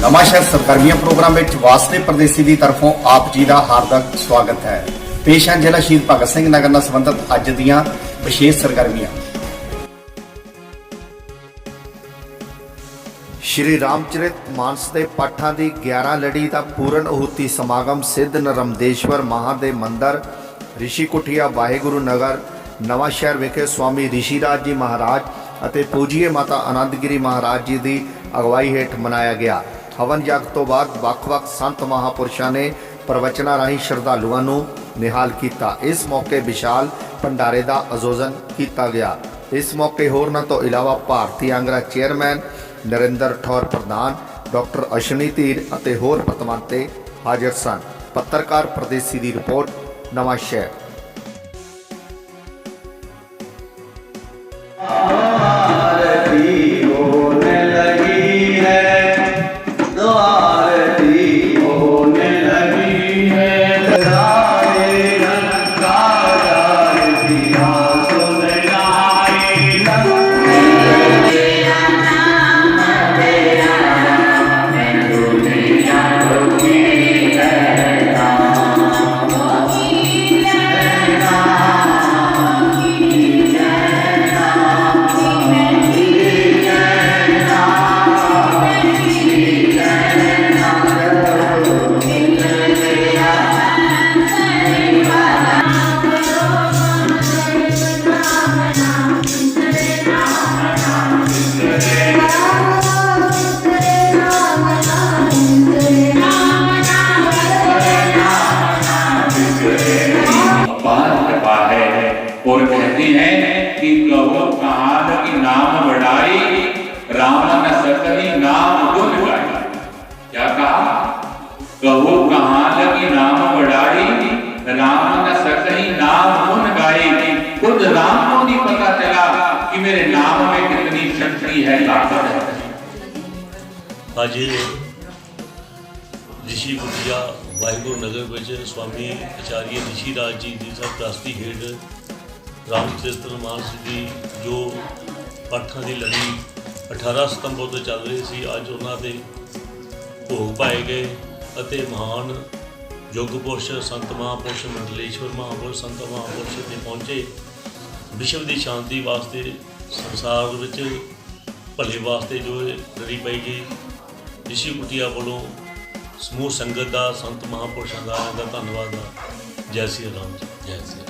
ਨਵਾਂਸ਼ਹਿਰ ਸਰਗਰਮੀਆਂ ਪ੍ਰੋਗਰਾਮ ਵਿੱਚ ਵਾਸਤੇ ਪ੍ਰਦੇਸੀ ਦੀ ਤਰਫੋਂ ਆਪ ਜੀ ਦਾ ਹਾਰਦਿਕ ਸਵਾਗਤ ਹੈ। ਪੇਸ਼ ਹੈ ਜ਼ਿਲ੍ਹਾ ਸ਼ਹੀਦ ਭਗਤ ਸਿੰਘ ਨਗਰ ਨਾਲ ਸੰਬੰਧਿਤ ਅੱਜ ਦੀਆਂ ਵਿਸ਼ੇਸ਼ ਸਰਗਰਮੀਆਂ। ਸ਼੍ਰੀ ਰਾਮਚਰਿਤ ਮਾਨਸ ਦੇ ਪਾਠਾਂ ਦੀ 11 ਲੜੀ ਦਾ ਪੂਰਨ ਅਹੁਤੀ ਸਮਾਗਮ ਸਿੱਧ ਨਰਮਦੇਸ਼ਵਰ ਮਹਾਦੇਵ ਮੰਦਰ, ਰਿਸ਼ੀ ਕੁਟਿਆ ਵਾਹਿਗੁਰੂ ਨਗਰ, ਨਵਾਂ ਸ਼ਹਿਰ ਵਿਖੇ ਸਵਾਮੀ ਰਿਸ਼ੀ ਰਾਜ ਜੀ ਮਹਾਰਾਜ ਅਤੇ ਪੂਜੀਏ ਮਾਤਾ ਆਨੰਦਗਿਰੀ ਮਹਾਰਾਜ ਜੀ ਦੀ ਅਗਵਾਈ ਹੇਠ ਮਨਾਇਆ ਗਿਆ। ਹਵਨ ਯੱਗ ਤੋਂ ਬਾਅਦ ਵੱਖ-ਵੱਖ ਸੰਤ ਮਹਾਪੁਰਸ਼ਾਂ ਨੇ ਪ੍ਰਵਚਨਾਂ ਰਾਹੀਂ ਸ਼ਰਧਾਲੂਆਂ ਨੂੰ ਨਿਹਾਲ ਕੀਤਾ। ਇਸ ਮੌਕੇ ਵਿਸ਼ਾਲ ਭੰਡਾਰੇ ਦਾ ਆਯੋਜਨ ਕੀਤਾ ਗਿਆ। ਇਸ ਮੌਕੇ ਹੋਰਨਾਂ ਤੋਂ ਇਲਾਵਾ ਭਾਰਤੀ ਆਂਗਰਾ ਚੇਅਰਮੈਨ ਨਰਿੰਦਰ ਠੌਰ ਪ੍ਰਧਾਨ, ਡਾਕਟਰ ਅਸ਼ਨੀ ਧੀਰ ਅਤੇ ਹੋਰ ਪਤਵੰਤੇ ਹਾਜ਼ਰ ਸਨ। ਪੱਤਰਕਾਰ ਪ੍ਰਦੇਸੀ ਦੀ ਰਿਪੋਰਟ ਨਵਾਂ ਸ਼ਹਿਰ और कहते हैं कि कहो कहाँ लगी नाम बढ़ाई राम न सकली नाम गुण गाई क्या कहा कहो कहाँ लगी नाम बढ़ाई राम न सकली नाम गुण गाई खुद राम को नहीं पता चला कि मेरे नाम में कितनी शक्ति है ताकत है ਅੱਜ ਰਿਸ਼ੀ ਕੁਟੀਆ ਵਾਹਿਗੁਰੂ ਨਗਰ ਵਿੱਚ ਸਵਾਮੀ ਆਚਾਰੀਆ ਰਿਸ਼ੀ ਰਾਜ ਜੀ ਦੀ ਸਰਪ੍ਰਸਤੀ ਹੇਠ ਰਾਮਚਰਿਤਰ ਮਾਨਸ ਜੀ, ਜੋ ਪਾਠਾਂ ਦੀ ਲੜੀ 18 ਸਤੰਬਰ ਤੋਂ ਚੱਲ ਰਹੀ ਸੀ, ਅੱਜ ਉਹਨਾਂ ਦੇ ਭੋਗ ਪਾਏ ਗਏ ਅਤੇ ਮਹਾਨ ਯੁੱਗ ਪੁਰਸ਼ ਸੰਤ ਮਹਾਂਪੁਰਸ਼ ਮੰਡਲੇਸ਼ਵਰ ਮਹਾਂਪੁਰਸ਼ ਸੰਤ ਮਹਾਂਪੁਰਸ਼ ਇੱਥੇ ਪਹੁੰਚੇ ਵਿਸ਼ਵ ਦੀ ਸ਼ਾਂਤੀ ਵਾਸਤੇ ਸੰਸਾਰ ਵਿੱਚ ਭਲੇ ਵਾਸਤੇ ਜੋ ਇਹ ਲੜੀ ਪਈ ਗਈ। ਰਿਸ਼ੀ ਕੁਟੀਆ ਵੱਲੋਂ ਸਮੂਹ ਸੰਗਤ ਦਾ, ਸੰਤ ਮਹਾਂਪੁਰਸ਼ਾਂ ਦਾ ਧੰਨਵਾਦ ਜੈ ਸ੍ਰੀ ਰਾਮ ਜੀ। ਜੈ ਸ੍ਰੀ